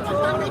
দর্শক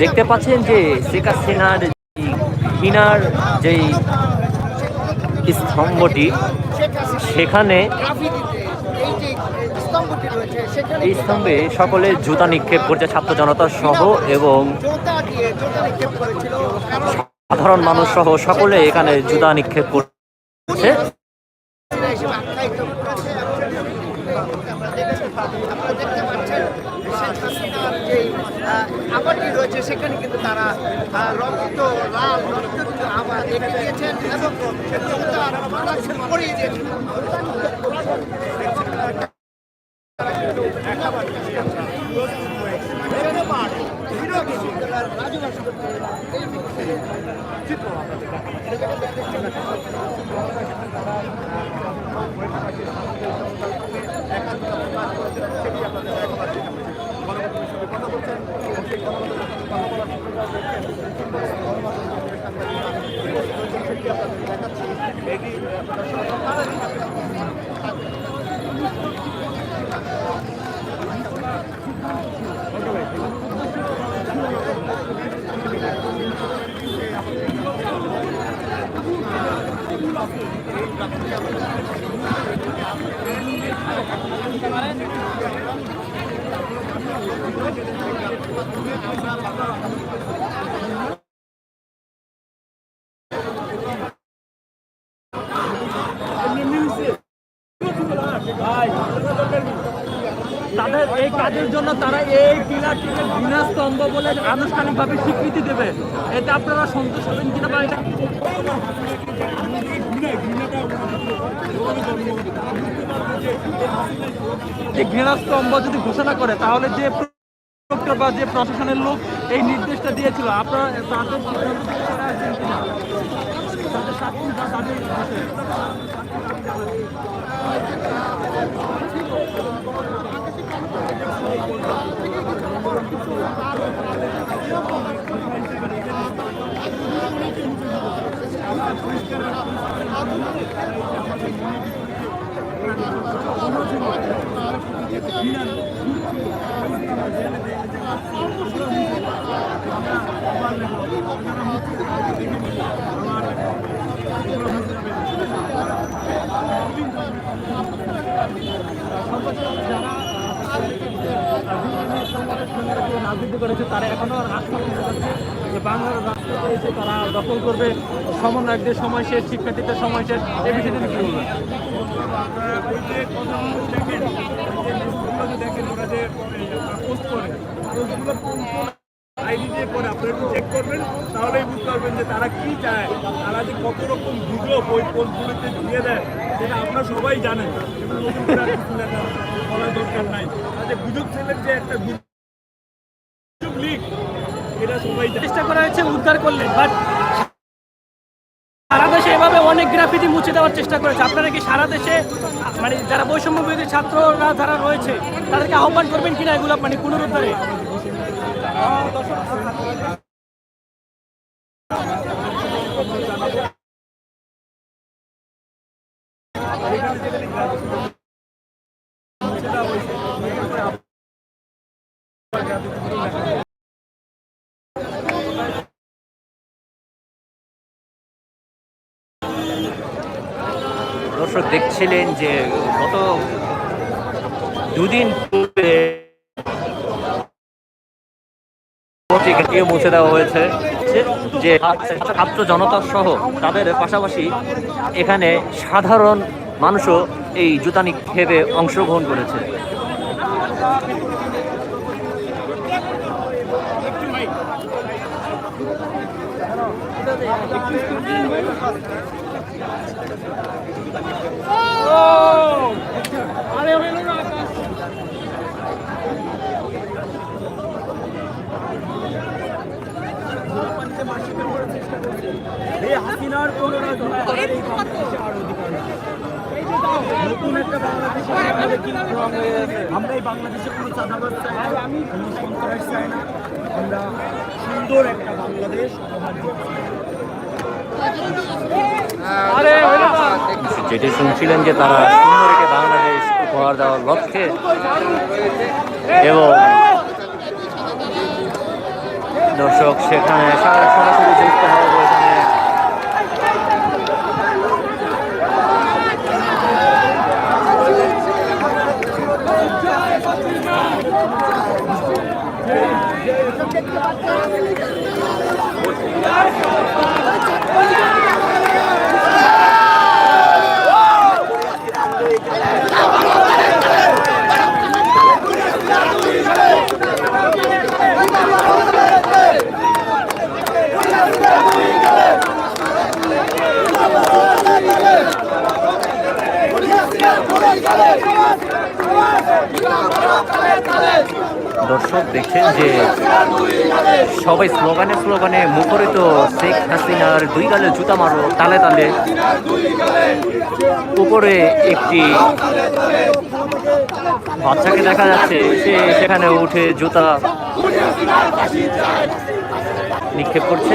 দেখতে পাচ্ছেন যে শেখ হাসিনার কিনার যেই স্তম্ভটি সেখানে এই যে স্তম্ভটি রয়েছে সেখানে এই স্তম্ভে সকলে জুতা নিক্ষেপ করছে, ছাত্র জনতা সহ এবং সাধারণ মানুষ সহ সকলে এখানে জুতা নিক্ষেপ করছে। সেখানে কিন্তু তারা রক্ত লাল রক্ত আবার এবং চিত্র তাদের এই কাজের জন্য তারা এই পিলারটিকে ঘৃণা স্তম্ভ বলে আনুষ্ঠানিকভাবে স্বীকৃতি দেবে। এতে আপনারা সন্তোষ হবেন কিনা বা এটা এই ঘৃণা স্তম্ভ যদি ঘোষণা করে, তাহলে যে প্রক্টর বা যে প্রশাসনের লোক এই নির্দেশটা দিয়েছিল, আপনারা? তাদের শাস্তি বা তাদের বিষয়ে। রাজনীতি করেছে তারা এখনও পেয়ে যাচ্ছে যে বাংলার রাস্তা পেয়েছে তারা দখল করবে। সমন্বয়কদের সময় শেষ, শিক্ষার্থীদের সময় শেষ। এ বিষয়ে তিনি কি বলবেন? আইডি দিয়ে করে আপনারা একটু চেক করবেন তাহলেই বুঝতে পারবেন যে তারা কি চায় তারা যে কত রকম গুজব ওই পোস্টগুলিতে দিয়ে দেয় সেটা আপনারা সবাই জানেন। কিন্তু দরকার নাই যে গুজব ছেলের যে একটা গুজব লিক এটা সবাই জানে চেষ্টা করা হয়েছে, উদ্ধার করলেন বাট সারা দেশে এভাবে অনেক গ্রাফিতি মুছে দেওয়ার চেষ্টা করেছে। আপনারা কি সারা দেশে মানে যারা বৈষম্য বিরোধী ছাত্ররা যারা রয়েছে, তাদেরকে আহ্বান করবেন কিনা এগুলো মানে পুনরুদ্ধারে? দর্শক দেখছিলেন যে গত দুদিন পূর্বে মুছে দেওয়া হয়েছে যে- ছাত্র জনতা সহ তাদের পাশাপাশি এখানে সাধারণ মানুষও এই জুতা নিক্ষেপে অংশগ্রহণ করেছে। এই হাসিনার পুনরায় করার এই বাংলাদেশে আর অধিকার নেই। নতুন একটা বাংলাদেশ আমরা এই বাংলাদেশে কোনো চাঁদাবাজ চাই না, কোনো সন্ত্রাস চাই না আমরা সুন্দর একটা বাংলাদেশ। যেটি শুনছিলেন যে তারা সুন্দর একটি বাংলাদেশ উপহার দেওয়ার লক্ষ্যে এবং দর্শক, সেখানে সরাসরি যুক্ত হওয়া এখানে দর্শক দেখছেন যে সবাই স্লোগানে স্লোগানে মুখরিত শেখ হাসিনার দুই গালে জুতা মারো, তালে তালে। উপরে একটি বাচ্চাকে দেখা যাচ্ছে, সে সেখানে উঠে জুতা নিক্ষেপ করছে।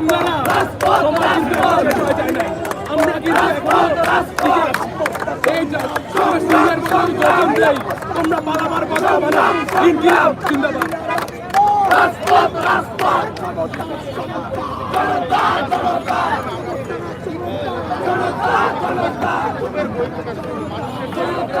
আমরা না তোমার হয়ে যায় নাই আমরা কিন্তু এখনও টিকে আছি এই যে তোমরা সিঙ্গার মতো গৌতম দেই তোমরা পালাবার কথা হবে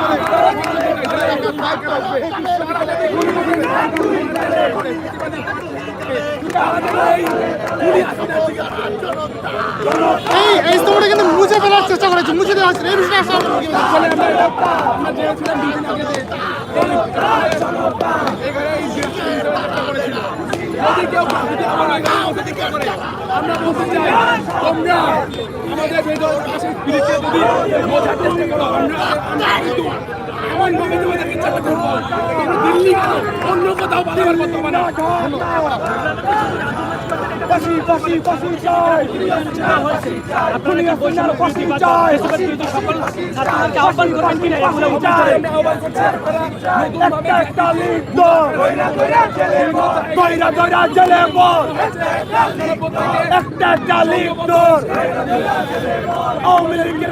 এই এই স্তম্ভটা কিন্তু মুছে ফেলার চেষ্টা করেছে মুছে দেওয়া হচ্ছে। এই বিষয়টা আসলে যদি কেউ আমার আমাদের আমরা আমরা এমন ভাবে তোমাদেরকে চেষ্টা করব তোমরা দিল্লি কেন? অন্য কোথাও পালাবার কথা হবে না আওয়ামী লীগের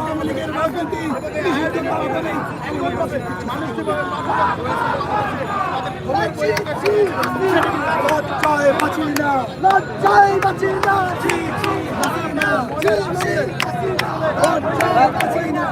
আওয়ামী লীগের রাজনীতি নিষিদ্ধ করা হবে লজ্জায় বাঁচি না লজ্জায় বাঁচি না লজ্জায় বাঁচি না লজ্জায় বাঁচি না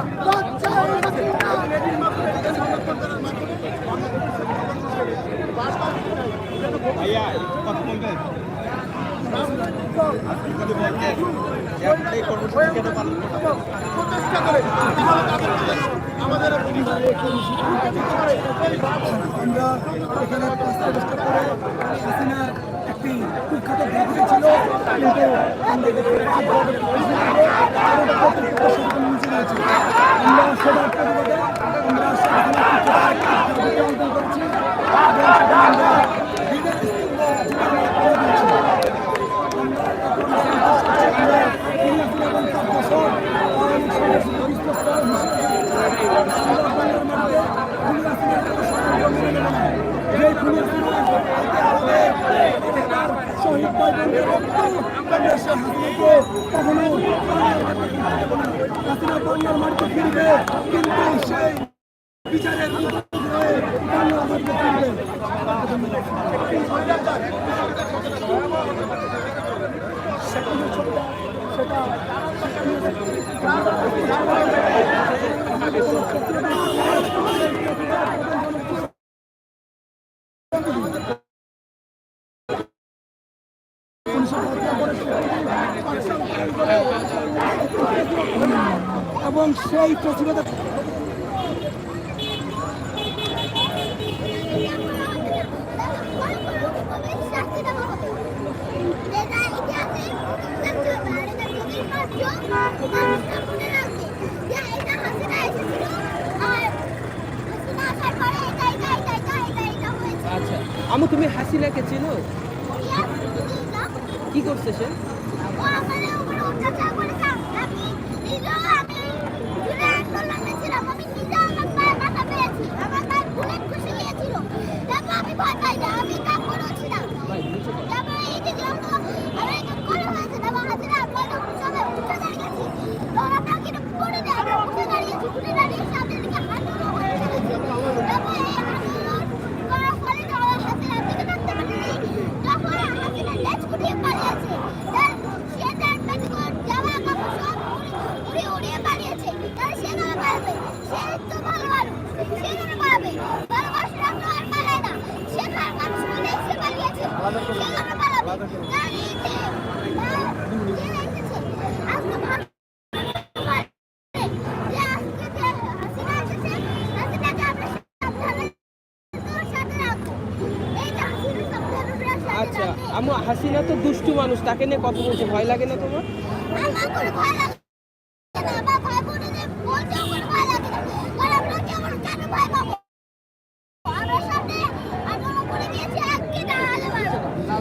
শহীদ কখনো বাংলার মাটিতে ফিরবে কিন্তু এবং সেই প্রতিবাদে আচ্ছা। আমু তুমি হাসিনাকে চেনো? কি করছে সে আমি ভয় পাই না আমি কাম করেছিলাম তারপরে এই যে যেহেতু আমি এটা করে হয়েছে তারপর হাতে না আমরা সবাই উঠে দাঁড়িয়ে গেছি তখন আমরা কিন্তু পড়ে দেয় আমরা উঠে দাঁড়িয়েছি উঠে দাঁড়িয়ে সামনে দিকে হাঁটুনো হয়ে গেছি তারপরে এই হাঁটুনো করার ফলে তো আমার হাতে না দিকে থাকতে পারিনি তখন হাতে না লেজ গুটিয়ে পালিয়েছে তার সে তার পেটকোট জামা কাপড় সব উড়ে উড়িয়ে পালিয়েছে তার সে ধরে পালাবে সে তো ভালো মানুষ সে ধরে পালাবে ভালোবাসা তো আর পালায় না সে তার মানুষ বলে সে পালিয়েছে সে ধরে পালাবে তার এই যে তার যে এসেছে আজকে ভালো যে আজকে যে হাসিনা এসেছে আমরা আচ্ছা রাখব আমু হাসিনা তো দুষ্টু মানুষ, তাকে নিয়ে কথা বলছে, ভয় লাগে না তোমার আমার কোনো ভয় লাগে না আমার ভাই বোনেদের বলতেও কোনো ভয় লাগে না কারণ আমরা কেমন কেন ভয় পাবো আমরা সামনে আন্দোলন করে দিয়েছি আজকে না হলে যেহেতু আমরা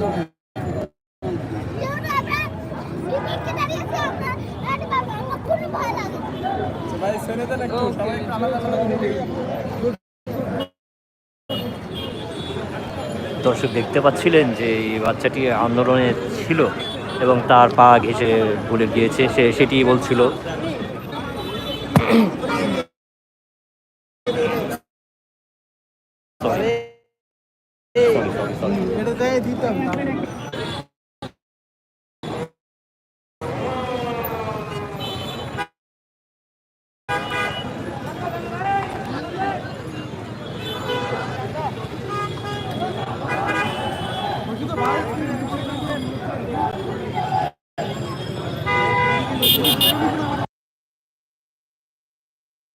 দেন একটু সবাই একটু আলাদা আলাদা করে দর্শক দেখতে পাচ্ছিলেন যে এই বাচ্চাটি আন্দোলনে ছিল এবং তার পা ঘেঁষে ভুলে গিয়েছে। সে সেটি বলছিল।